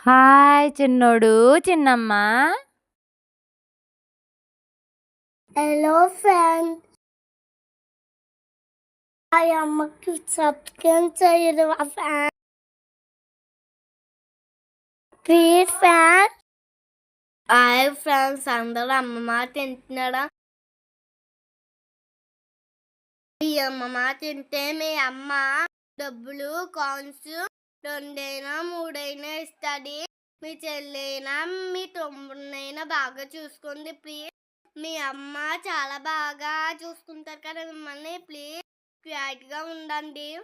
Hi చిన్నోడు చిన్నమ్మ. Hello friend ఆ అమ్మకి సబ్స్క్రైబ్ చేయరు fan please fan hi friends అందరూ అమ్మ మాట తింటున్నారా ఈ అమ్మ మాట తింటే మీ అమ్మ డబ్బులు కాయిన్స్ రెండైనా మూడైనా ఇస్తుంది మీ చెల్లైనా మీ తమ్ముడినైనా బాగా చూసుకోండి ప్లీజ్. మీ అమ్మ చాలా బాగా చూసుకుంటారు కదా మిమ్మల్ని ప్లీజ్. క్వాయిట్గా ఉండండి.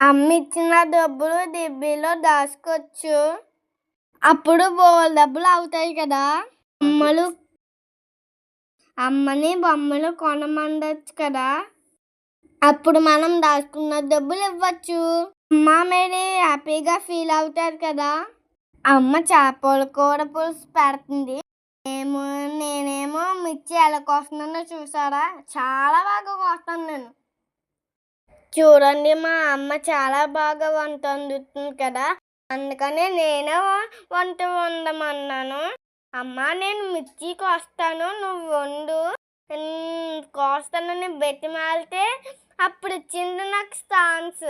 అమ్మ ఇచ్చిన డబ్బులు దిబ్బీలో దాచుకోవచ్చు. అప్పుడు బోల్ డబ్బులు అవుతాయి కదా. అమ్మలు అమ్మని బొమ్మలు కొనమండొచ్చు కదా. అప్పుడు మనం దాచుకున్న డబ్బులు ఇవ్వచ్చు. అమ్మ మీరు హ్యాపీగా ఫీల్ అవుతారు కదా? అమ్మ చేపల కూర పులుసు పెడుతుంది. ఏమో నేనేమో మిర్చి ఎలా కోస్తున్నానో చూసారా? చాలా బాగా కోస్తాను నేను. చూడండి మా అమ్మ చాలా బాగా వంట వండుతుంది కదా? అందుకనే నేనే వంట వండమన్నాను. అమ్మ నేను మిర్చి కోస్తాను నువ్వు వండు. కోస్తానని కోస్తానని బెతిమాలితే అప్పుడు ఇచ్చింది నాకు ఛాన్స్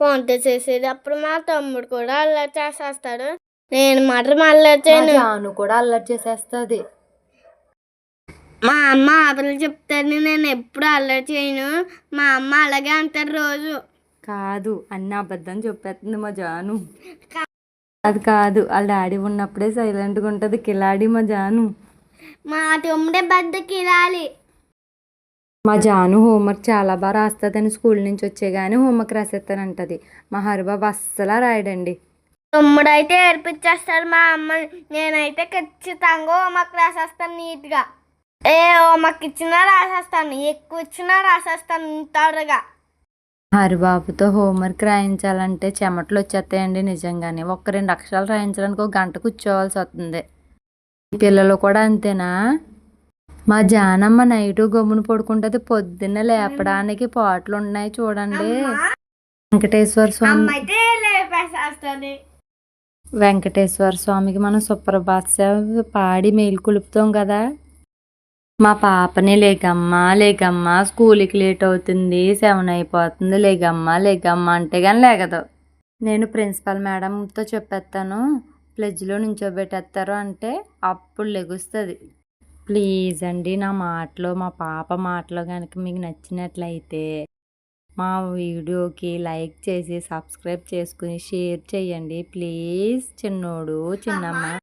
వంట చేసేటప్పుడు మా తమ్ముడు కూడా అల్లరి చేసేస్తాడు. నేను మాత్రం అల్లరి చేయను. జాను కూడా అల్లరి చేసేస్తుంది. మా అమ్మ ఆపలు చెప్తాను నేను ఎప్పుడు అల్లరి చేయను. మా అమ్మ అలాగే అంటారు రోజు. కాదు అన్ని అబద్ధం చెప్పేస్తుంది మా జాను. అది కాదు వాళ్ళ డాడీ ఉన్నప్పుడే సైలెంట్గా ఉంటుంది. కిలాడి మా జాను. మా తమ్ముడే బద్దకి ఇలాలి మా జాను హోంవర్క్ చాలా బాగా రాస్తుందని స్కూల్ నుంచి వచ్చే కానీ హోంవర్క్ రాసేస్తానంటది మా హరిబాబు అస్సలు రాయడండి. తమ్ముడు అయితే ఏడిపించేస్తాడు మా అమ్మ. నేనైతే ఖచ్చితంగా హోంవర్క్ రాసేస్తాను నీట్గా. ఏ హోంవర్క్ ఇచ్చినా రాసేస్తాను ఎక్కువ ఇచ్చినా రాసేస్తాను త్వరగా హరిబాబుతో హోంవర్క్ రాయించాలంటే చెమటలు వచ్చేస్తాయండి నిజంగానే. ఒక్క రెండు అక్షరాలు రాయించడానికి ఒక గంట కూర్చోవాల్సి వస్తుంది పిల్లలు కూడా అంతేనా? మా జానమ్మ నైటు గమ్మున పడుకుంటుంది పొద్దున్న లేపడానికి పాటలు ఉన్నాయి చూడండి. వెంకటేశ్వర స్వామి వెంకటేశ్వర స్వామికి మనం సుప్రభాత సేవ పాడి మేలు కులుపుతాం కదా. మా పాపని లేకమ్మా లేకమ్మా స్కూల్కి లేట్ అవుతుంది సెవెన్ అయిపోతుంది లేకమ్మా లేకమ్మా అంటే కానీ లేకదు నేను ప్రిన్సిపల్ మేడంతో చెప్పేస్తాను ప్లెజ్లో నుంచోబెట్టేస్తారు అంటే అప్పుడు లెగుస్తుంది. ప్లీజ్ అండి నా మాటలు మా పాప మాటలు కనుక మీకు నచ్చినట్లయితే మా వీడియోకి లైక్ చేసి సబ్స్క్రైబ్ చేసుకుని షేర్ చేయండి. ప్లీజ్ చిన్నోడు చిన్నమ్మ.